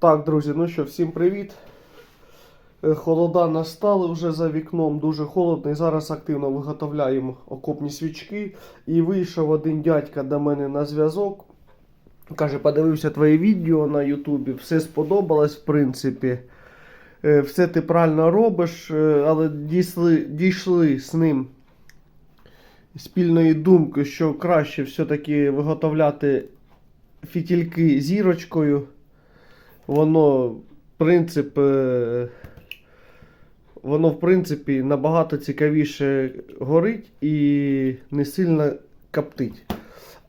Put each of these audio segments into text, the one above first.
Так, друзі, ну що, всім привіт. Е, Холода настали вже за вікном, дуже холодно. І зараз активно виготовляємо окопні свічки. І вийшов один дядька до мене на зв'язок. Каже, подивився твоє відео на Ютубі, все сподобалось, в принципі. Е, Все ти правильно робиш, е, але дійшли, дійшли з ним спільної думки, що краще все-таки виготовляти фітільки зірочкою. Воно, принцип, воно, в принципі, набагато цікавіше горить і не сильно коптить.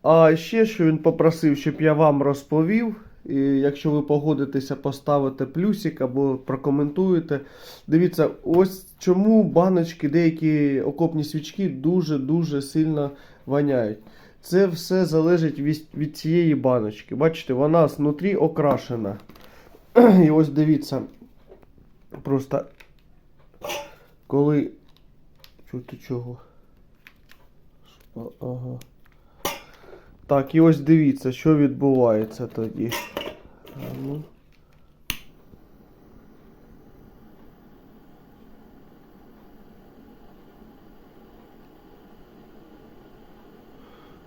А ще, що він попросив, щоб я вам розповів. І якщо ви погодитеся, поставите плюсик або прокоментуєте. Дивіться, ось чому баночки, деякі окопні свічки дуже-дуже сильно воняють. Це все залежить від, від цієї баночки. Бачите, вона знутрі окрашена. І ось дивіться. Просто коли. Чути чого? Ага. Так, і ось дивіться, що відбувається тоді. Ну.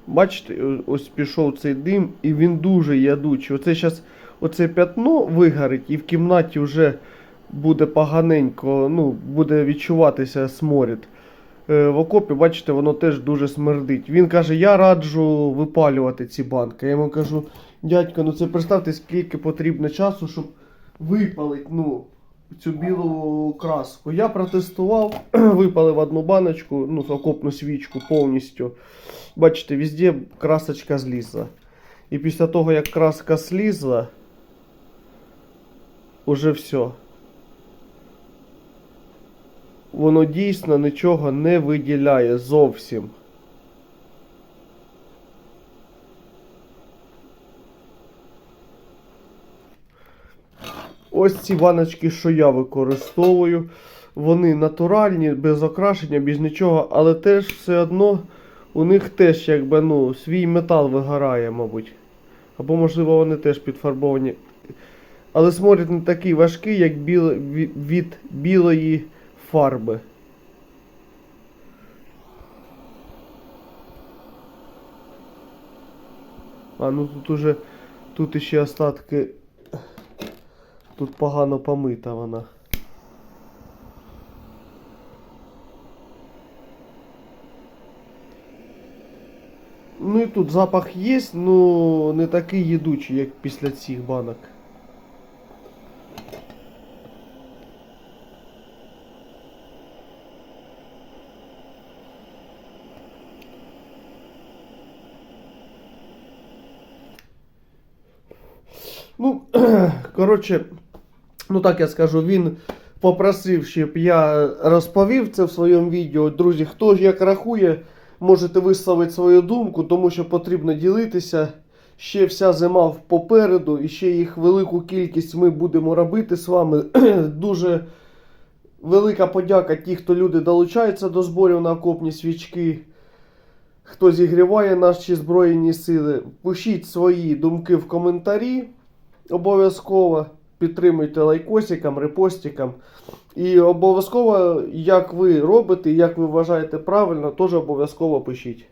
Бачите, ось пішов цей дим, і він дуже ядучий. Оце зараз оце п'ятно вигорить, і в кімнаті вже буде поганенько, ну, буде відчуватися сморід. Е, в окопі, бачите, воно теж дуже смердить. Він каже, я раджу випалювати ці банки. Я йому кажу, дядько, ну це представте, скільки потрібно часу, щоб випалити ну, цю білу краску. Я протестував, випалив одну баночку, ну, окопну свічку повністю. Бачите, везде красочка злізла. І після того, як краска слізла, уже все. Воно дійсно нічого не виділяє зовсім. Ось ці баночки, що я використовую. Вони натуральні, без окрашення, без нічого, але теж все одно у них теж якби ну, свій метал вигорає, мабуть. Або, можливо, вони теж підфарбовані. Але сморід не такий важкий, як біл... від- білої фарби. А ну тут уже тут іще остатки. Тут погано помита вона. Ну і тут запах є, ну не такий їдучий, як після цих банок. Ну, коротше, ну так я скажу, він попросив, щоб я розповів це в своєму відео. Друзі, хто ж як рахує, можете висловити свою думку, тому що потрібно ділитися. Ще вся зима попереду, і ще їх велику кількість ми будемо робити з вами. Дуже велика подяка ті, хто люди долучаються до зборів на окопні свічки. Хто зігріває наші Збройні сили, пишіть свої думки в коментарі. Обов'язково підтримуйте лайкосиком, репостиком. І обов'язково, як ви робите, як ви вважаєте правильно, теж обов'язково пишіть.